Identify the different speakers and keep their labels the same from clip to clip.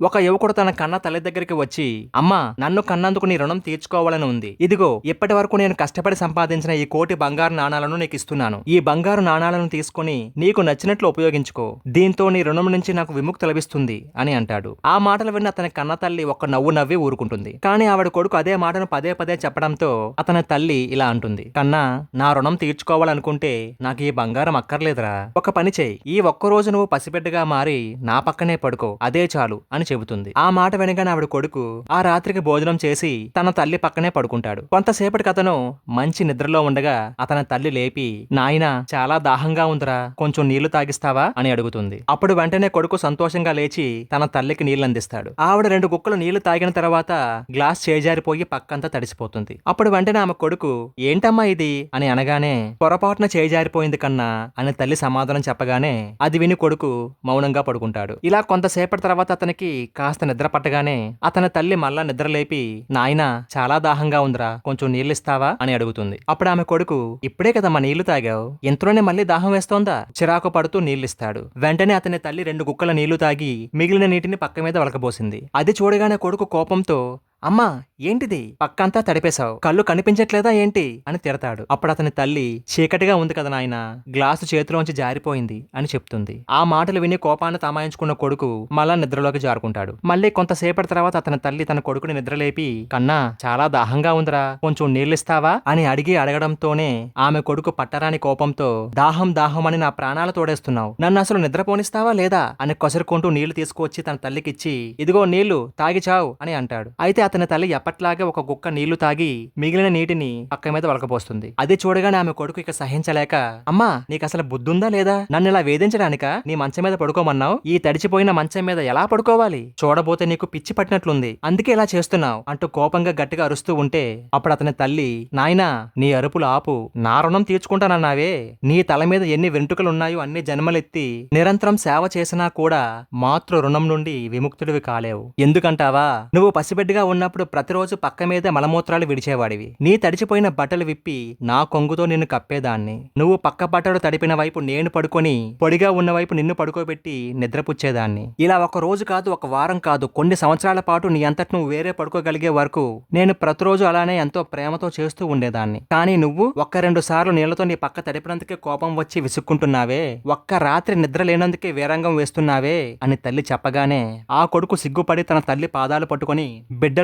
Speaker 1: ఒక యువకుడు తన కన్న తల్లి దగ్గరికి వచ్చి అమ్మా నన్ను కన్నందుకు నీ రుణం తీర్చుకోవాలని ఉంది. ఇదిగో ఇప్పటి వరకు నేను కష్టపడి సంపాదించిన ఈ కోటి బంగారు నాణాలను నీకు ఇస్తున్నాను. ఈ బంగారు నాణాలను తీసుకుని నీకు నచ్చినట్లు ఉపయోగించుకో. దీంతో నీ రుణం నుంచి నాకు విముక్తి లభిస్తుంది అని అంటాడు. ఆ మాటలు విన్న అతని కన్న తల్లి ఒక నవ్వు నవ్వి ఊరుకుంటుంది. కానీ ఆవిడ కొడుకు అదే మాటను పదే పదే చెప్పడంతో అతని తల్లి ఇలా అంటుంది. కన్నా నా రుణం తీర్చుకోవాలనుకుంటే నాకు ఈ బంగారం అక్కర్లేదురా. ఒక పని చేయి. ఈ ఒక్క రోజు నువ్వు పసిబిడ్డగా మారి నా పక్కనే పడుకో. అదే చాలు అని చెబుతుంది. ఆ మాట వెనగానే ఆవిడ కొడుకు ఆ రాత్రికి భోజనం చేసి తన తల్లి పక్కనే పడుకుంటాడు. కొంతసేపటికి అతను మంచి నిద్రలో ఉండగా అతని తల్లి లేపి నాయన చాలా దాహంగా ఉందిరా. కొంచెం నీళ్ళు తాగిస్తావా? అని అడుగుతుంది. అప్పుడు వెంటనే కొడుకు సంతోషంగా లేచి తన తల్లికి నీళ్ళు అందిస్తాడు ఆవిడ రెండు కుక్కలు నీళ్ళు తాగిన తర్వాత గ్లాస్ చేజారిపోయి పక్కంతా తడిసిపోతుంది. అప్పుడు వెంటనే ఆమె కొడుకు ఏంటమ్మా ఇది? అని అనగానే పొరపాటున చేజారిపోయింది కన్నా అని తల్లి సమాధానం చెప్పగానే అది విని కొడుకు మౌనంగా పడుకుంటాడు. ఇలా కొంతసేపటి తర్వాత అతనికి కాస్త నిద్ర పట్టగానే అతని తల్లి మళ్ళా నిద్రలేపి నాయన చాలా దాహంగా ఉందిరా కొంచెం నీళ్ళిస్తావా? అని అడుగుతుంది. అప్పుడు ఆమె కొడుకు ఇప్పుడే కదమ్మా నీళ్ళు తాగావు? ఇంతలోనే మళ్ళీ దాహం వేస్తోందా? చిరాకు పడుతూ నీళ్ళిస్తాడు. వెంటనే అతని తల్లి రెండు కుక్కల నీళ్ళు తాగి మిగిలిన నీటిని పక్క మీద వలకబోసింది. అది చూడగానే కొడుకు కోపంతో అమ్మా ఏంటిది? పక్కంతా తడిపేశావు. కళ్ళు కనిపించట్లేదా ఏంటి? అని తిడతాడు. అప్పుడు అతని తల్లి చీకటిగా ఉంది కదా నాయన గ్లాసు చేతిలోంచి జారిపోయింది అని చెప్తుంది. ఆ మాటలు విని కోపాన్ని తమాయించుకున్న కొడుకు మళ్ళా నిద్రలోకి జారుకుంటాడు. మళ్ళీ కొంతసేపటి తర్వాత అతని తల్లి తన కొడుకుని నిద్రలేపి కన్నా చాలా దాహంగా ఉందిరా. కొంచెం నీళ్ళిస్తావా? అని అడిగి అడగడంతోనే ఆమె కొడుకు పట్టరాని కోపంతో దాహం దాహం అని నా ప్రాణాలు తోడేస్తున్నావు. నన్ను అసలు నిద్రపోనిస్తావా లేదా? అని కొసరుకుంటూ నీళ్ళు తీసుకొచ్చి తన తల్లికిచ్చి ఇదిగో నీళ్ళు తాగి చావు అని అంటాడు. అయితే అతని తల్లి ఎప్పట్లాగే ఒక గుక్క నీళ్ళు తాగి మిగిలిన నీటిని పక్క మీద వలకపోస్తుంది. అది చూడగానే ఆమె కొడుకు ఇక సహించలేక అమ్మా నీకు అసలు బుద్ధుందా లేదా? నన్ను ఇలా వేధించడానిక? నీ మంచం మీద పడుకోమన్నావు? ఈ తడిచిపోయిన మంచం మీద ఎలా పడుకోవాలి? చూడబోతే నీకు పిచ్చి పట్టినట్లుంది. అందుకే ఇలా చేస్తున్నావు అంటూ కోపంగా గట్టిగా అరుస్తూ ఉంటే అప్పుడు అతని తల్లి నాయనా నీ అరుపులు ఆపు. నా రుణం తీర్చుకుంటానన్నావే. నీ తల మీద ఎన్ని వెంట్రుకలున్నాయో అన్ని జన్మలెత్తి నిరంతరం సేవ చేసినా కూడా మాతృ రుణం నుండి విముక్తుడివి కాలేవు. ఎందుకంటావా? నువ్వు పసిబిడ్డగా ఉన్న ఉన్నప్పుడు ప్రతిరోజు పక్క మీద మలమూత్రాలు విడిచేవాడివి. నీ తడిచిపోయిన బట్టలు విప్పి నా కొంగుతో నిన్ను కప్పేదాన్ని. నువ్వు పక్క బట్టలు తడిపిన వైపు నేను పడుకొని పొడిగా ఉన్న వైపు నిన్ను పడుకోబెట్టి నిద్రపుచ్చేదాన్ని. ఇలా ఒక రోజు కాదు ఒక వారం కాదు కొన్ని సంవత్సరాల పాటు నీ అంతటి నువ్వు వేరే పడుకోగలిగే వరకు నేను ప్రతిరోజు అలానే ఎంతో ప్రేమతో చేస్తూ ఉండేదాన్ని. కానీ నువ్వు ఒక్క రెండు సార్లు నీళ్ళతో నీ పక్క తడిపినందుకే కోపం వచ్చి విసుక్కుంటున్నావే ఒక్క రాత్రి నిద్ర లేనందుకే వీరంగం వేస్తున్నావే అని తల్లి చెప్పగానే ఆ కొడుకు సిగ్గుపడి తన తల్లి పాదాలు పట్టుకొని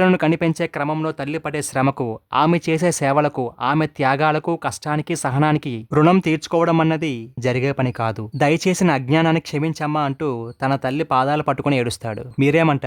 Speaker 1: బిడ్డలను కనిపించే క్రమంలో తల్లి పడే శ్రమకు ఆమె చేసే సేవలకు ఆమె త్యాగాలకు కష్టానికి సహనానికి రుణం తీర్చుకోవడం అన్నది జరిగే పని కాదు. దయచేసి నా అజ్ఞానాన్ని క్షమించమ్మా అంటూ తన తల్లి పాదాలు పట్టుకుని ఏడుస్తాడు. మీరేమంటారు?